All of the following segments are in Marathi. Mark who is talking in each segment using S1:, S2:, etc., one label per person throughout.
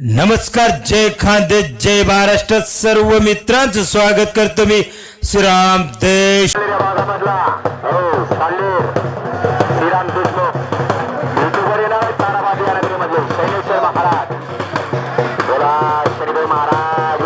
S1: नमस्कार जय खांदे जय महाराष्ट्र. सर्व मित्रांचं स्वागत करतो मी. श्रीराम देश.
S2: महाराज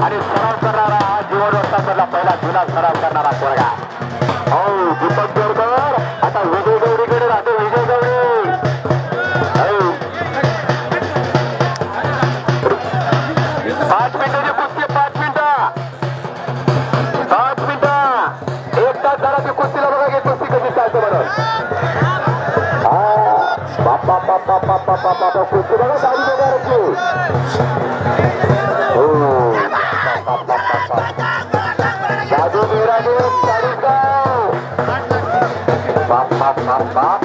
S2: आणि सराव करणारा जीवन पहिला जुना सराव करणारा पोरगा हो दीपक पाच मिनिटाची कुस्ती पाच मिनिटं. पाच मिनिटं. एक तास झाला की कुस्तीला बघा की कुस्ती कशी चालते बरं बापा बापा बापा बापा बाप्पा कुस्ती बघा साडी बघा रचली. हो. बाप्पा, चाळीसगाव. बाप बाप बाप बाप.